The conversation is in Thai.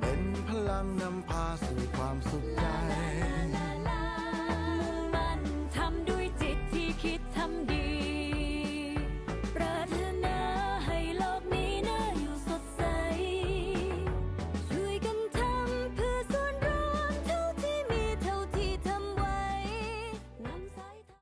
เป็นพลังนำพาสู่